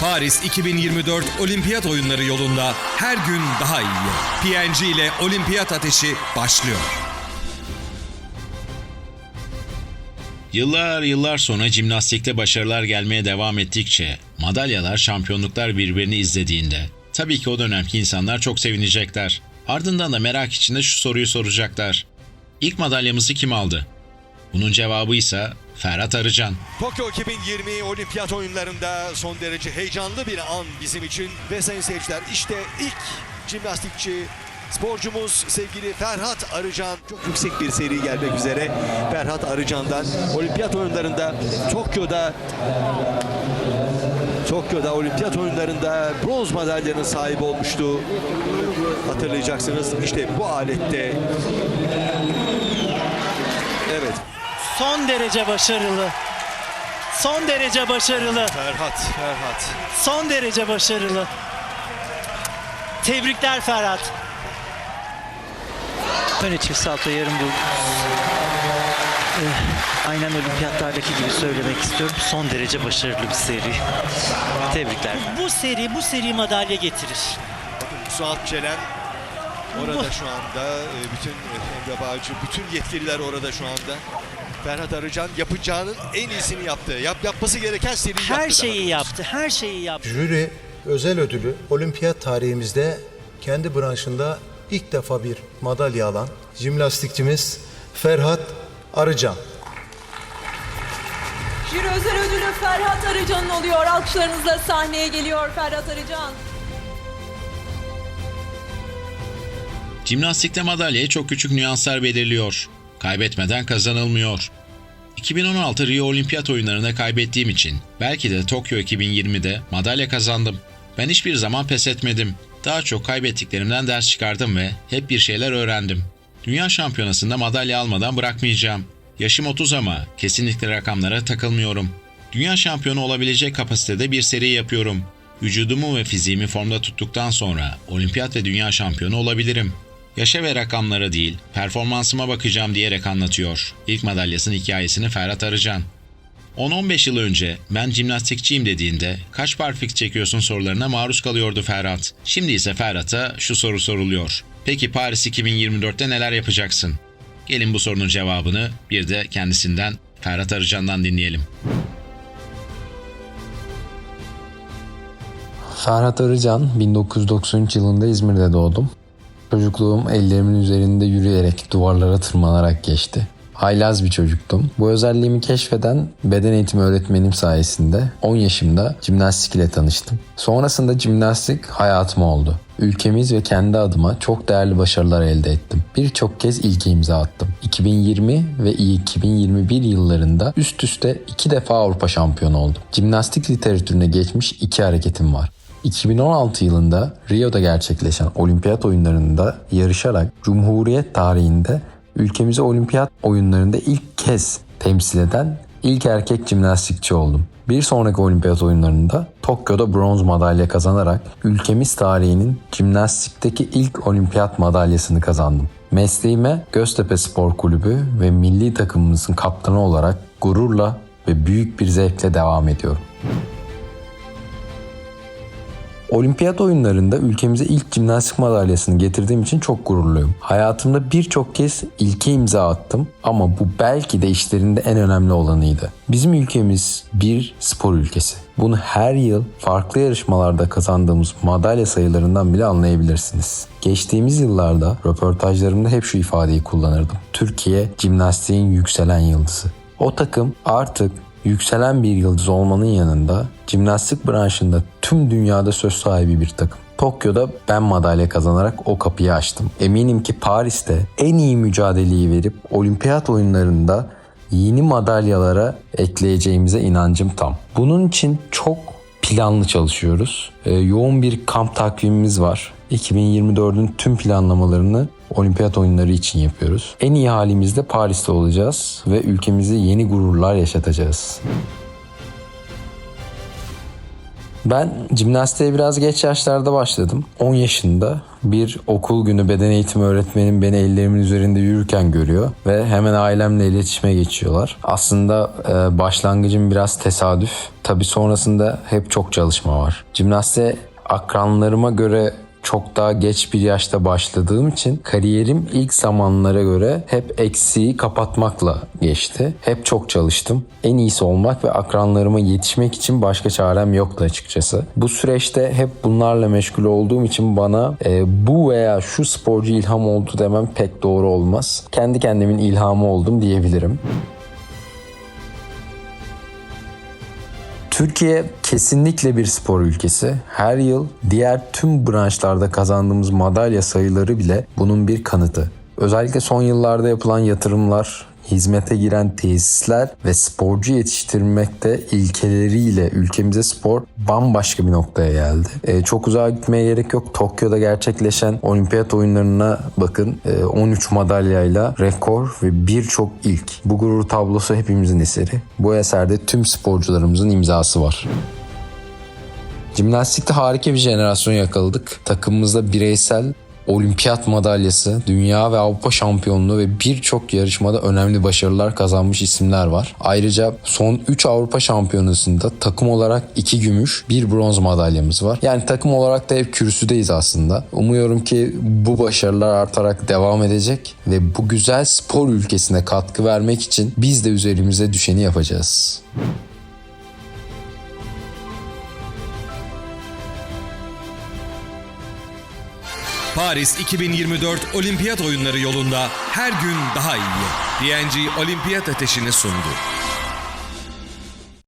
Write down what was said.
Paris 2024 Olimpiyat Oyunları yolunda her gün daha iyi. PNG ile Olimpiyat Ateşi başlıyor. Yıllar yıllar sonra jimnastikte başarılar gelmeye devam ettikçe, madalyalar, şampiyonluklar birbirini izlediğinde, tabii ki o dönemki insanlar çok sevinecekler. Ardından da merak içinde şu soruyu soracaklar. İlk madalyamızı kim aldı? Bunun cevabı ise Ferhat Arıcan. Tokyo 2020 Olimpiyat oyunlarında son derece heyecanlı bir an bizim için. Ve sayın seyirciler işte ilk jimnastikçi sporcumuz sevgili Ferhat Arıcan. Çok yüksek bir seri gelmek üzere Ferhat Arıcan'dan. Olimpiyat oyunlarında Tokyo'da Tokyo'da olimpiyat oyunlarında bronz madalyanın sahibi olmuştu. Hatırlayacaksınız işte bu alette. Evet Son derece başarılı. Son derece başarılı. Ferhat, Ferhat. Son derece başarılı. Tebrikler Ferhat. Öne çift salto yarım bu. Eh, aynen olimpiyatlardaki gibi söylemek istiyorum. Son derece başarılı bir seri. Tebrikler. Bu seri bu seri madalya getirir. Bakın Suat Çelen orada şu anda. e, Bütün Emre Bağcı, bütün yetkililer orada şu anda. Ferhat Arıcan yapacağının en iyisini yaptı. Yap, yapması gereken seriyi yaptı. Her şeyi yaptı. Her şeyi yaptı. Jüri özel ödülü olimpiyat tarihimizde kendi branşında ilk defa bir madalya alan jimnastikçimiz Ferhat Arıcan. Jüri özel ödülü Ferhat Arıcan'ın oluyor. Alkışlarınızla sahneye geliyor Ferhat Arıcan. Jimnastikte madalyaya çok küçük nüanslar belirliyor. Kaybetmeden kazanılmıyor. 2016 Rio Olimpiyat oyunlarında kaybettiğim için belki de Tokyo 2020'de madalya kazandım. Ben hiçbir zaman pes etmedim. Daha çok kaybettiklerimden ders çıkardım ve hep bir şeyler öğrendim. Dünya şampiyonasında madalya almadan bırakmayacağım. Yaşım 30 ama kesinlikle rakamlara takılmıyorum. Dünya şampiyonu olabilecek kapasitede bir seri yapıyorum. Vücudumu ve fiziğimi formda tuttuktan sonra olimpiyat ve dünya şampiyonu olabilirim. Yaşa ve rakamlara değil, performansıma bakacağım diyerek anlatıyor. İlk madalyasının hikayesini Ferhat Arıcan. 10-15 yıl önce ben jimnastikçiyim dediğinde kaç barfik çekiyorsun sorularına maruz kalıyordu Ferhat. Şimdi ise Ferhat'a şu soru soruluyor. Peki Paris 2024'te neler yapacaksın? Gelin bu sorunun cevabını bir de kendisinden Ferhat Arıcan'dan dinleyelim. Ferhat Arıcan 1993 yılında İzmir'de doğdum. Çocukluğum ellerimin üzerinde yürüyerek duvarlara tırmanarak geçti. Haylaz bir çocuktum. Bu özelliğimi keşfeden beden eğitimi öğretmenim sayesinde 10 yaşımda jimnastik ile tanıştım. Sonrasında jimnastik hayatım oldu. Ülkemiz ve kendi adıma çok değerli başarılar elde ettim. Birçok kez ilke imza attım. 2020 ve 2021 yıllarında üst üste iki defa Avrupa şampiyonu oldum. Jimnastik literatürüne geçmiş iki hareketim var. 2016 yılında Rio'da gerçekleşen olimpiyat oyunlarında yarışarak Cumhuriyet tarihinde ülkemizi olimpiyat oyunlarında ilk kez temsil eden ilk erkek jimnastikçi oldum. Bir sonraki olimpiyat oyunlarında Tokyo'da bronz madalya kazanarak ülkemiz tarihinin jimnastikteki ilk olimpiyat madalyasını kazandım. Mesleğime Göztepe Spor Kulübü ve milli takımımızın kaptanı olarak gururla ve büyük bir zevkle devam ediyorum. Olimpiyat oyunlarında ülkemize ilk jimnastik madalyasını getirdiğim için çok gururluyum. Hayatımda birçok kez ilke imza attım ama bu belki de işlerinde en önemli olanıydı. Bizim ülkemiz bir spor ülkesi. Bunu her yıl farklı yarışmalarda kazandığımız madalya sayılarından bile anlayabilirsiniz. Geçtiğimiz yıllarda röportajlarımda hep şu ifadeyi kullanırdım. Türkiye jimnastiğin yükselen yıldızı. O takım artık yükselen bir yıldız olmanın yanında jimnastik branşında tüm dünyada söz sahibi bir takım. Tokyo'da ben madalya kazanarak o kapıyı açtım. Eminim ki Paris'te en iyi mücadeleyi verip olimpiyat oyunlarında yeni madalyalara ekleyeceğimize inancım tam. Bunun için çok planlı çalışıyoruz. Ee, yoğun bir kamp takvimimiz var. 2024'ün tüm planlamalarını olimpiyat oyunları için yapıyoruz. En iyi halimizde Paris'te olacağız ve ülkemize yeni gururlar yaşatacağız. Ben jimnastiğe biraz geç yaşlarda başladım. 10 yaşında bir okul günü beden eğitimi öğretmenim beni ellerimin üzerinde yürürken görüyor ve hemen ailemle iletişime geçiyorlar. Aslında e, başlangıcım biraz tesadüf. Tabi sonrasında hep çok çalışma var. Jimnastiğe akranlarıma göre çok daha geç bir yaşta başladığım için kariyerim ilk zamanlara göre hep eksiği kapatmakla geçti. Hep çok çalıştım. En iyisi olmak ve akranlarıma yetişmek için başka çarem yoktu açıkçası. Bu süreçte hep bunlarla meşgul olduğum için bana e, bu veya şu sporcu ilham oldu demem pek doğru olmaz. Kendi kendimin ilhamı oldum diyebilirim. Türkiye kesinlikle bir spor ülkesi. Her yıl diğer tüm branşlarda kazandığımız madalya sayıları bile bunun bir kanıtı. Özellikle son yıllarda yapılan yatırımlar, hizmete giren tesisler ve sporcu yetiştirmekte ilkeleriyle ülkemize spor bambaşka bir noktaya geldi. Ee, çok uzağa gitmeye gerek yok. Tokyo'da gerçekleşen olimpiyat oyunlarına bakın. Ee, 13 madalyayla rekor ve birçok ilk. Bu gurur tablosu hepimizin eseri. Bu eserde tüm sporcularımızın imzası var. Jimnastikte harika bir jenerasyon yakaladık. Takımımızda bireysel olimpiyat madalyası, dünya ve Avrupa şampiyonluğu ve birçok yarışmada önemli başarılar kazanmış isimler var. Ayrıca son 3 Avrupa şampiyonasında takım olarak 2 gümüş, 1 bronz madalyamız var. Yani takım olarak da hep kürsüdeyiz aslında. Umuyorum ki bu başarılar artarak devam edecek ve bu güzel spor ülkesine katkı vermek için biz de üzerimize düşeni yapacağız. Paris 2024 Olimpiyat Oyunları yolunda her gün daha iyi. PNG Olimpiyat Ateşi'ni sundu.